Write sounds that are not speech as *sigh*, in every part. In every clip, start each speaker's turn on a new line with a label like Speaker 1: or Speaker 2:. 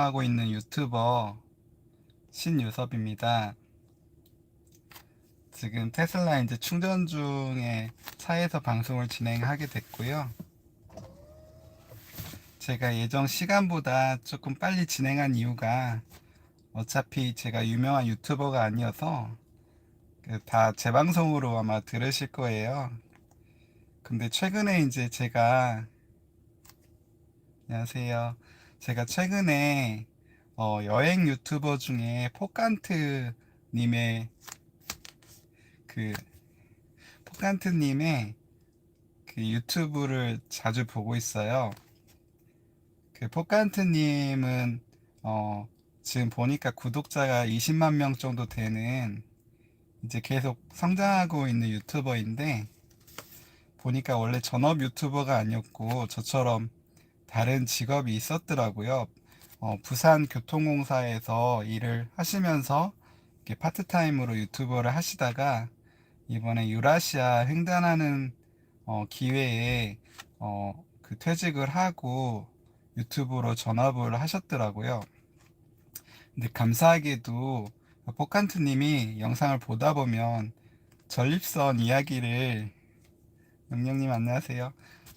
Speaker 1: 하고 있는 유튜버 신유섭입니다. 지금 테슬라 이제 충전 중에 차에서 방송을 진행하게 됐고요. 제가 예정 시간보다 조금 빨리 진행한 이유가 어차피 제가 유명한 유튜버가 아니어서 그다 재방송으로 아마 들으실 거예요. 근데 최근에 이제 제가 안녕하세요. 제가 최근에 어, 여행 유튜버 중에 포칸트 님의 그 포칸트 님의 그 유튜브를 자주 보고 있어요. 그 포칸트 님은 어, 지금 보니까 구독자가 20만 명 정도 되는 이제 계속 성장하고 있는 유튜버인데 보니까 원래 전업 유튜버가 아니었고 저처럼 다른 직업이 있었더라고요. 어, 부산 교통공사에서 일을 하시면서 이렇게 파트타임으로 유튜버를 하시다가 이번에 유라시아 횡단하는 어, 기회에 어, 그 퇴직을 하고 유튜브로 전업을 하셨더라고요. 근데 감사하게도 포칸트님이 영상을 보다 보면 전립선 이야기를 영영님 안녕하세요.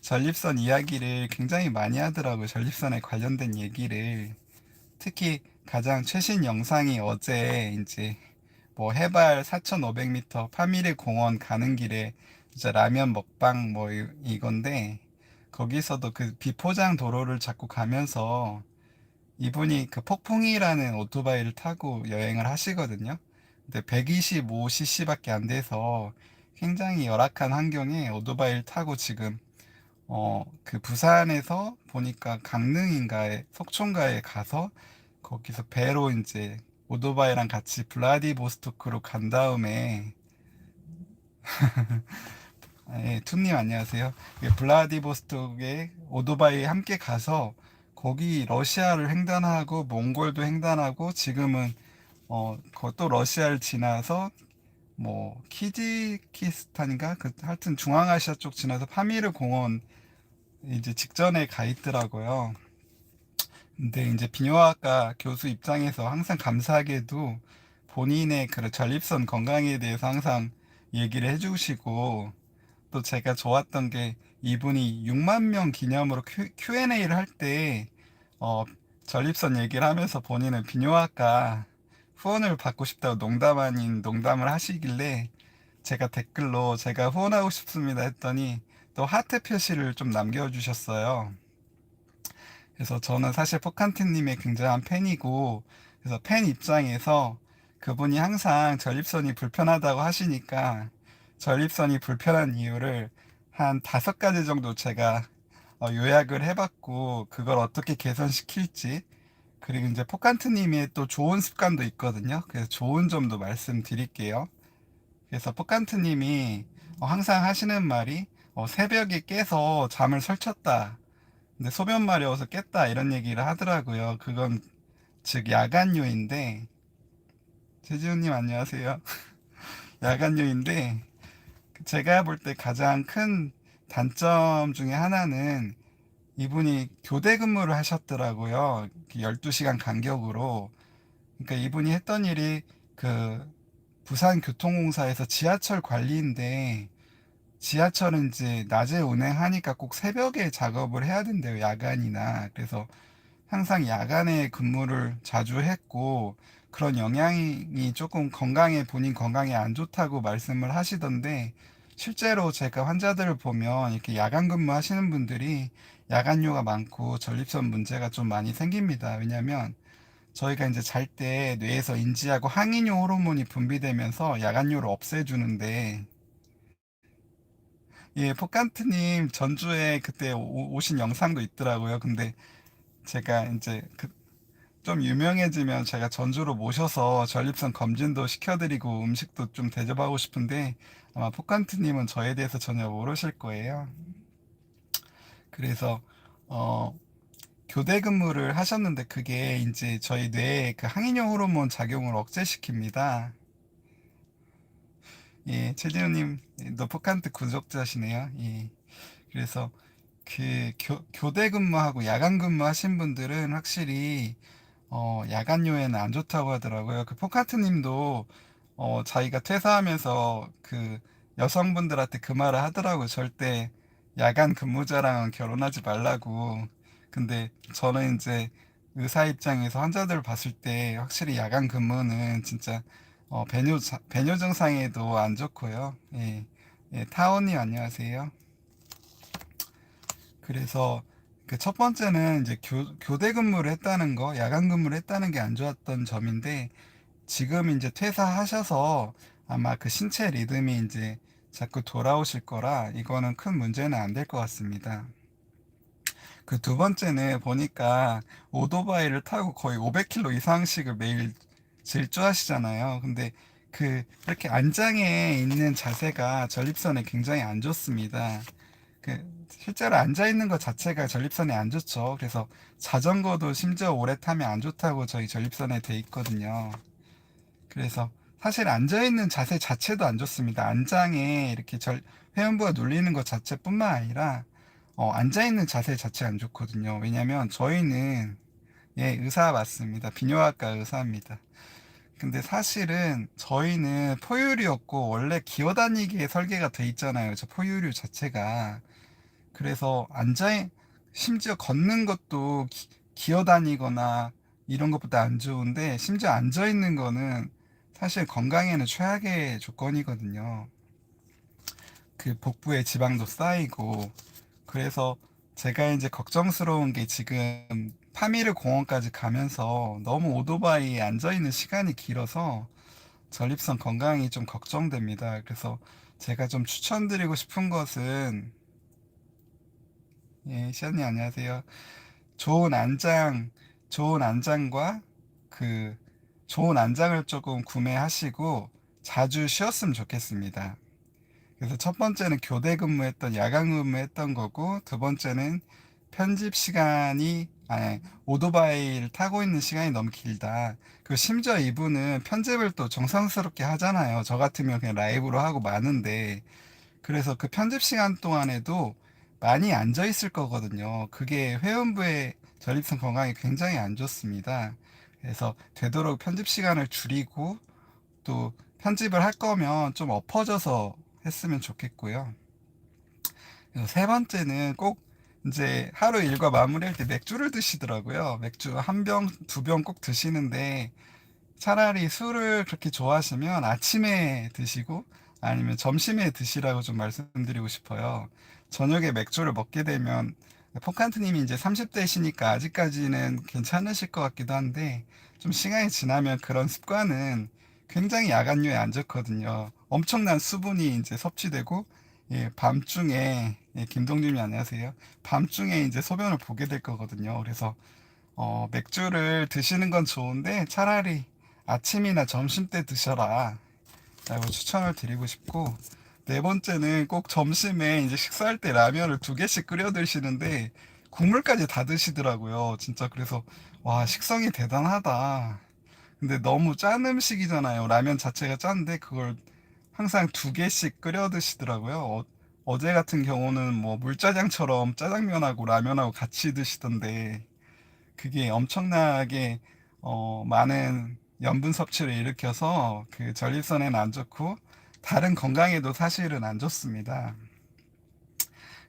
Speaker 1: 전립선 이야기를 굉장히 많이 하더라고요. 전립선에 관련된 얘기를. 특히 가장 최신 영상이 어제 이제 뭐 해발 4,500m 파미르 공원 가는 길에 이제 라면 먹방 뭐 이- 이건데 거기서도 그 비포장 도로를 자꾸 가면서 이분이 그 폭풍이라는 오토바이를 타고 여행을 하시거든요. 근데 125cc밖에 안 돼서 굉장히 열악한 환경에 오토바이를 타고 지금 어, 그 부산에서 보니까 강릉인가에, 속초인가에 가서 거기서 배로 이제 오토바이랑 같이 블라디보스토크로 간 다음에 *laughs* 예, 툰님 안녕하세요. 예, 블라디보스톡에 오토바이 함께 가서 거기 러시아를 횡단하고 몽골도 횡단하고 지금은 어, 그것도 러시아를 지나서 뭐 키지키스탄인가 그 하여튼 중앙아시아 쪽 지나서 파미르 공원 이제 직전에 가 있더라고요. 근데 이제 비뇨학과 교수 입장에서 항상 감사하게도 본인의 그 전립선 건강에 대해서 항상 얘기를 해주시고 또 제가 좋았던 게 이분이 6만 명 기념으로 Q&A를 할 때 어, 전립선 얘기를 하면서 본인은 비뇨학과 후원을 받고 싶다고 농담 아닌 농담을 하시길래 제가 댓글로 제가 후원하고 싶습니다 했더니 또 하트 표시를 좀 남겨주셨어요. 그래서 저는 사실 포칸트님의 굉장한 팬이고 그래서 팬 입장에서 그분이 항상 전립선이 불편하다고 하시니까 전립선이 불편한 이유를 한 다섯 가지 정도 제가 어, 요약을 해봤고 그걸 어떻게 개선시킬지 그리고 이제 포칸트님의 또 좋은 습관도 있거든요. 그래서 좋은 점도 말씀드릴게요. 그래서 포칸트님이 어, 항상 하시는 말이 어, 새벽에 깨서 잠을 설쳤다. 근데 소변 마려워서 깼다 이런 얘기를 하더라고요. 그건 즉 야간요인데 최지훈님 안녕하세요. *laughs* 야간요인데 제가 볼 때 가장 큰 단점 중에 하나는 이분이 교대 근무를 하셨더라고요. 12시간 간격으로. 그러니까 이분이 했던 일이 그 부산교통공사에서 지하철 관리인데 지하철은 이제 낮에 운행하니까 꼭 새벽에 작업을 해야 된대요. 야간이나. 그래서 항상 야간에 근무를 자주 했고 그런 영향이 조금 건강에 본인 건강에 안 좋다고 말씀을 하시던데 실제로 제가 환자들을 보면 이렇게 야간 근무하시는 분들이 야간뇨가 많고 전립선 문제가 좀 많이 생깁니다. 왜냐하면 저희가 이제 잘 때 뇌에서 인지하고 항이뇨 호르몬이 분비되면서 야간뇨를 없애주는데 예, 포칸트님 전주에 그때 오, 오신 영상도 있더라고요. 근데 제가 이제 그 좀 유명해지면 제가 전주로 모셔서 전립선 검진도 시켜드리고 음식도 좀 대접하고 싶은데 아마 포칸트님은 저에 대해서 전혀 모르실 거예요. 그래서 어, 교대 근무를 하셨는데 그게 이제 저희 뇌에 그 항이뇨 호르몬 작용을 억제시킵니다. 예, 최진우님, 노포칸트 구독자시네요. 예. 그래서 그 교, 교대 근무하고 야간 근무 하신 분들은 확실히 어, 야간 요에는 안 좋다고 하더라고요. 그 포카트님도 어, 자기가 퇴사하면서 그 여성분들한테 그 말을 하더라고요. 절대 야간 근무자랑은 결혼하지 말라고. 근데 저는 이제 의사 입장에서 환자들을 봤을 때 확실히 야간 근무는 진짜 어, 배뇨, 자- 배뇨 증상에도 안 좋고요. 예, 예, 타원님 안녕하세요. 그래서 그 첫 번째는 이제 교, 교대 근무를 했다는 거, 야간 근무를 했다는 게 안 좋았던 점인데 지금 이제 퇴사하셔서 아마 그 신체 리듬이 이제 자꾸 돌아오실 거라 이거는 큰 문제는 안 될 것 같습니다. 그 두 번째는 보니까 오토바이를 타고 거의 500km 이상씩을 매일 질주하시잖아요. 근데 그 이렇게 안장에 있는 자세가 전립선에 굉장히 안 좋습니다. 그 실제로 앉아 있는 것 자체가 전립선에 안 좋죠. 그래서 자전거도 심지어 오래 타면 안 좋다고 저희 전립선에 돼 있거든요. 그래서 사실 앉아 있는 자세 자체도 안 좋습니다. 안장에 이렇게 절, 회음부가 눌리는 것 자체뿐만 아니라 어, 앉아 있는 자세 자체 안 좋거든요. 왜냐면 저희는 예, 의사 맞습니다. 비뇨학과 의사입니다. 근데 사실은 저희는 포유류였고 원래 기어다니기에 설계가 돼 있잖아요. 저 포유류 자체가. 그래서 앉아 심지어 걷는 것도 기, 기어다니거나 이런 것보다 안 좋은데 심지어 앉아 있는 거는 사실 건강에는 최악의 조건이거든요. 그 복부에 지방도 쌓이고 그래서 제가 이제 걱정스러운 게 지금 파미르 공원까지 가면서 너무 오토바이에 앉아 있는 시간이 길어서 전립선 건강이 좀 걱정됩니다. 그래서 제가 좀 추천드리고 싶은 것은 예, 시연님 안녕하세요. 좋은 안장, 좋은 안장과 그 좋은 안장을 조금 구매하시고 자주 쉬었으면 좋겠습니다. 그래서 첫 번째는 교대 근무했던 야간 근무했던 거고 두 번째는 편집 시간이 아니 오토바이를 타고 있는 시간이 너무 길다. 그 심지어 이분은 편집을 또 정성스럽게 하잖아요. 저 같으면 그냥 라이브로 하고 마는데 그래서 그 편집 시간 동안에도 많이 앉아 있을 거거든요. 그게 회원부의 전립선 건강에 굉장히 안 좋습니다. 그래서 되도록 편집 시간을 줄이고 또 편집을 할 거면 좀 엎어져서 했으면 좋겠고요. 그래서 세 번째는 꼭 이제 하루 일과 마무리할 때 맥주를 드시더라고요. 맥주 한 병, 두 병 꼭 드시는데 차라리 술을 그렇게 좋아하시면 아침에 드시고 아니면 점심에 드시라고 좀 말씀드리고 싶어요. 저녁에 맥주를 먹게 되면 포칸트님이 이제 30대시니까 아직까지는 괜찮으실 것 같기도 한데 좀 시간이 지나면 그런 습관은 굉장히 야간류에 안 좋거든요. 엄청난 수분이 이제 섭취되고 예, 밤중에 예, 김동준님 안녕하세요. 밤중에 이제 소변을 보게 될 거거든요. 그래서 어, 맥주를 드시는 건 좋은데 차라리 아침이나 점심 때 드셔라 라고 추천을 드리고 싶고 네 번째는 꼭 점심에 이제 식사할 때 라면을 두 개씩 끓여 드시는데 국물까지 다 드시더라고요. 진짜 그래서 와 식성이 대단하다. 근데 너무 짠 음식이잖아요. 라면 자체가 짠데 그걸 항상 두 개씩 끓여 드시더라고요. 어, 제 같은 경우는 뭐 물짜장처럼 짜장면하고 라면하고 같이 드시던데 그게 엄청나게 어, 많은 염분 섭취를 일으켜서 그 전립선에는 안 좋고 다른 건강에도 사실은 안 좋습니다.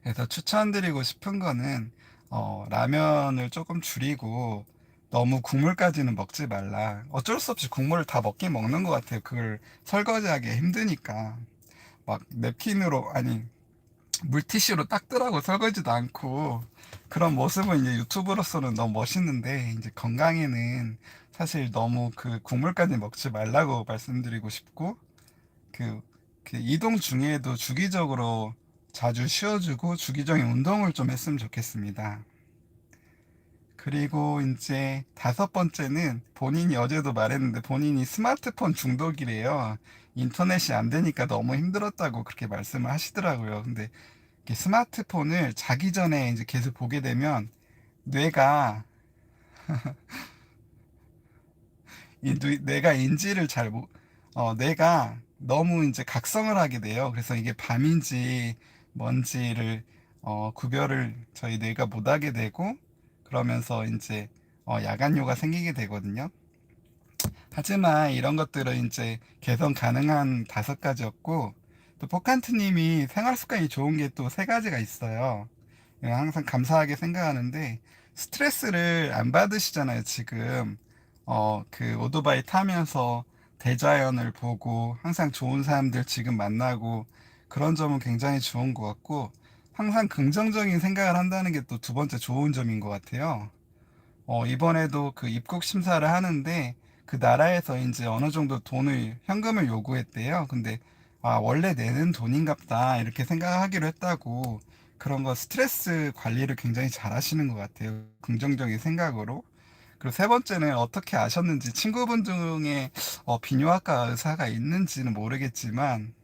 Speaker 1: 그래서 추천드리고 싶은 거는 어, 라면을 조금 줄이고 너무 국물까지는 먹지 말라. 어쩔 수 없이 국물을 다 먹긴 먹는 것 같아요. 그걸 설거지하기 힘드니까. 막 냅킨으로, 아니, 물티슈로 닦더라고 설거지도 않고. 그런 모습은 이제 유튜브로서는 너무 멋있는데, 이제 건강에는 사실 너무 그 국물까지 먹지 말라고 말씀드리고 싶고, 그, 그 이동 중에도 주기적으로 자주 쉬어주고 주기적인 운동을 좀 했으면 좋겠습니다. 그리고 이제 다섯 번째는 본인이 어제도 말했는데 본인이 스마트폰 중독이래요. 인터넷이 안 되니까 너무 힘들었다고 그렇게 말씀을 하시더라고요. 근데 이렇게 스마트폰을 자기 전에 이제 계속 보게 되면 뇌가 *laughs* 이 뇌- 뇌가 인지를 잘 못, 어, 뇌가 너무 이제 각성을 하게 돼요. 그래서 이게 밤인지 뭔지를 어, 구별을 저희 뇌가 못 하게 되고 그러면서 이제 어, 야간요가 생기게 되거든요. 하지만 이런 것들은 이제 개선 가능한 다섯 가지였고, 또 포칸트님이 생활 습관이 좋은 게 또 세 가지가 있어요. 이거 항상 감사하게 생각하는데, 스트레스를 안 받으시잖아요, 지금. 어, 그 오토바이 타면서 대자연을 보고, 항상 좋은 사람들 지금 만나고, 그런 점은 굉장히 좋은 것 같고, 항상 긍정적인 생각을 한다는 게 또 두 번째 좋은 점인 것 같아요. 어, 이번에도 그 입국 심사를 하는데 그 나라에서 이제 어느 정도 돈을, 현금을 요구했대요. 근데 아, 원래 내는 돈인갑다. 이렇게 생각하기로 했다고 그런 거 스트레스 관리를 굉장히 잘 하시는 것 같아요. 긍정적인 생각으로. 그리고 세 번째는 어떻게 아셨는지 친구분 중에 어, 비뇨학과 의사가 있는지는 모르겠지만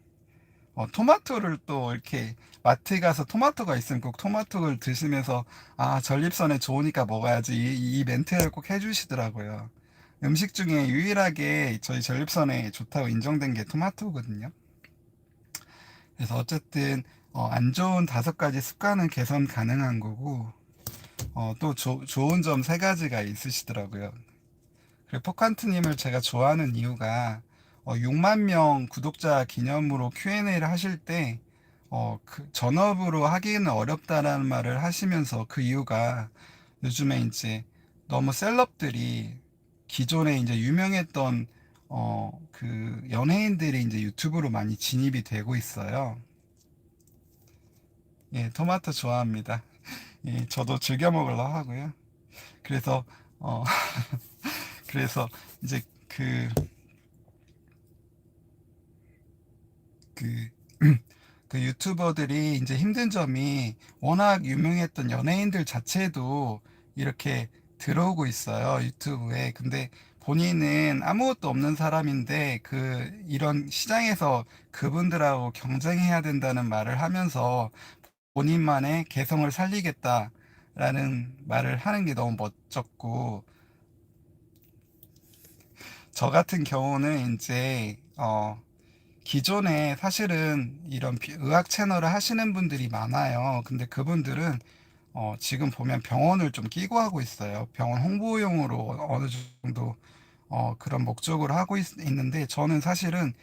Speaker 1: 어, 토마토를 또 이렇게 마트 가서 토마토가 있으면 꼭 토마토를 드시면서 아 전립선에 좋으니까 먹어야지 이, 이 멘트를 꼭 해주시더라고요. 음식 중에 유일하게 저희 전립선에 좋다고 인정된 게 토마토거든요. 그래서 어쨌든 어, 안 좋은 다섯 가지 습관은 개선 가능한 거고 어, 또 조- 좋은 점 세 가지가 있으시더라고요. 그리고 포칸트님을 제가 좋아하는 이유가 어, 6만 명 구독자 기념으로 Q&A를 하실 때 어, 그 전업으로 하기는 어렵다라는 말을 하시면서 그 이유가 요즘에 이제 너무 셀럽들이 기존에 이제 유명했던 어, 그 연예인들이 이제 유튜브로 많이 진입이 되고 있어요. 예, 토마토 좋아합니다. *laughs* 예, 저도 즐겨 먹으려 하고요. 그래서 어, *laughs* 그래서 이제 그 그, *clears throat* 그 유튜버들이 이제 힘든 점이 워낙 유명했던 연예인들 자체도 이렇게 들어오고 있어요, 유튜브에. 근데 본인은 아무것도 없는 사람인데 그 이런 시장에서 그분들하고 경쟁해야 된다는 말을 하면서 본인만의 개성을 살리겠다라는 말을 하는 게 너무 멋졌고 저 같은 경우는 이제 어 기존에 사실은 이런 비- 의학 채널을 하시는 분들이 많아요. 근데 그분들은 어, 지금 보면 병원을 좀 끼고 하고 있어요. 병원 홍보용으로 어느 정도 어, 그런 목적으로 하고 있, 있는데 저는 사실은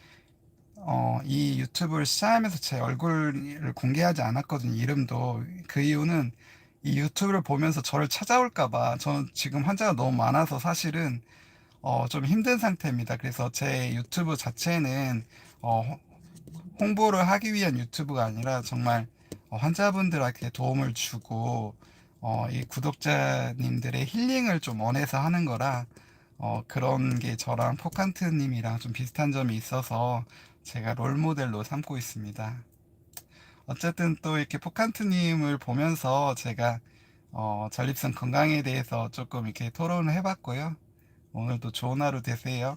Speaker 1: 어, 이 유튜브를 시작하면서 제 얼굴을 공개하지 않았거든요. 이름도. 그 이유는 이 유튜브를 보면서 저를 찾아올까 봐. 저는 지금 환자가 너무 많아서 사실은 어, 좀 힘든 상태입니다. 그래서 제 유튜브 자체는 어, 홍- 홍보를 하기 위한 유튜브가 아니라 정말 어, 환자분들에게 도움을 주고 어, 이 구독자님들의 힐링을 좀 원해서 하는 거라 어, 그런 게 저랑 포칸트님이랑 좀 비슷한 점이 있어서 제가 롤 모델로 삼고 있습니다. 어쨌든 또 이렇게 포칸트님을 보면서 제가 어, 전립선 건강에 대해서 조금 이렇게 토론을 해봤고요. 오늘도 좋은 하루 되세요.